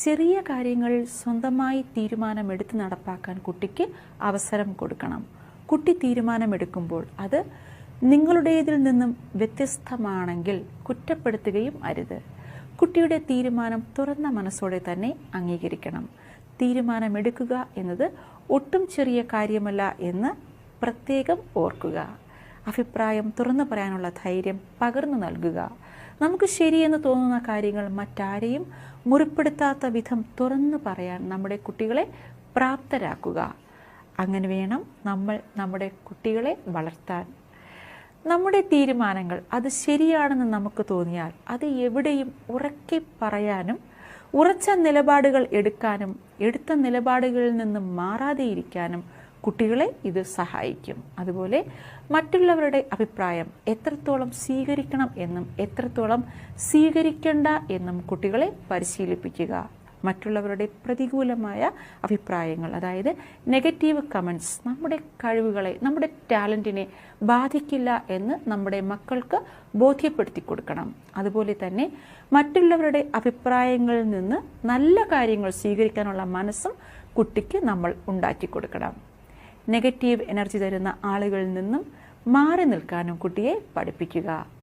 ചെറിയ കാര്യങ്ങൾ സ്വന്തമായി തീരുമാനമെടുത്ത് നടപ്പാക്കാൻ കുട്ടിക്ക് അവസരം കൊടുക്കണം. കുട്ടി തീരുമാനമെടുക്കുമ്പോൾ അത് നിങ്ങളുടേതിൽ നിന്നും വ്യത്യസ്തമാണെങ്കിൽ കുറ്റപ്പെടുത്തുകയും അരുത്. കുട്ടിയുടെ തീരുമാനം തുറന്ന മനസ്സോടെ തന്നെ അംഗീകരിക്കണം. തീരുമാനമെടുക്കുക എന്നത് ഒട്ടും ചെറിയ കാര്യമല്ല എന്ന് പ്രത്യേകം ഓർക്കുക. അഭിപ്രായം തുറന്നു പറയാനുള്ള ധൈര്യം പകർന്നു നൽകുക. നമുക്ക് ശരിയെന്ന് തോന്നുന്ന കാര്യങ്ങൾ മറ്റാരെയും മുറിപ്പെടുത്താത്ത വിധം തുറന്നു പറയാൻ നമ്മുടെ കുട്ടികളെ പ്രാപ്തരാക്കുക. അങ്ങനെ വേണം നമ്മൾ നമ്മുടെ കുട്ടികളെ വളർത്താൻ. നമ്മുടെ തീരുമാനങ്ങൾ അത് ശരിയാണെന്ന് നമുക്ക് തോന്നിയാൽ അത് എവിടെയും ഉറക്കെ പറയാനും ഉറച്ച നിലപാടുകൾ എടുക്കാനും എടുത്ത നിലപാടുകളിൽ നിന്നും മാറാതെ ഇരിക്കാനും കുട്ടികളെ ഇത് സഹായിക്കും. അതുപോലെ മറ്റുള്ളവരുടെ അഭിപ്രായം എത്രത്തോളം സ്വീകരിക്കണം എന്നും എത്രത്തോളം സ്വീകരിക്കേണ്ട എന്നും കുട്ടികളെ പരിശീലിപ്പിക്കുക. മറ്റുള്ളവരുടെ പ്രതികൂലമായ അഭിപ്രായങ്ങൾ അതായത് നെഗറ്റീവ് കമൻസ് നമ്മുടെ കഴിവുകളെ നമ്മുടെ ടാലന്റിനെ ബാധിക്കില്ല എന്ന് നമ്മുടെ മക്കൾക്ക് ബോധ്യപ്പെടുത്തി കൊടുക്കണം. അതുപോലെ തന്നെ മറ്റുള്ളവരുടെ അഭിപ്രായങ്ങളിൽ നിന്ന് നല്ല കാര്യങ്ങൾ സ്വീകരിക്കാനുള്ള മനസ്സും കുട്ടിക്ക് നമ്മൾ ഉണ്ടാക്കി കൊടുക്കണം. നെഗറ്റീവ് എനർജി തരുന്ന ആളുകളിൽ നിന്നും മാറി നിൽക്കാനും കുട്ടിയെ പഠിപ്പിക്കുക.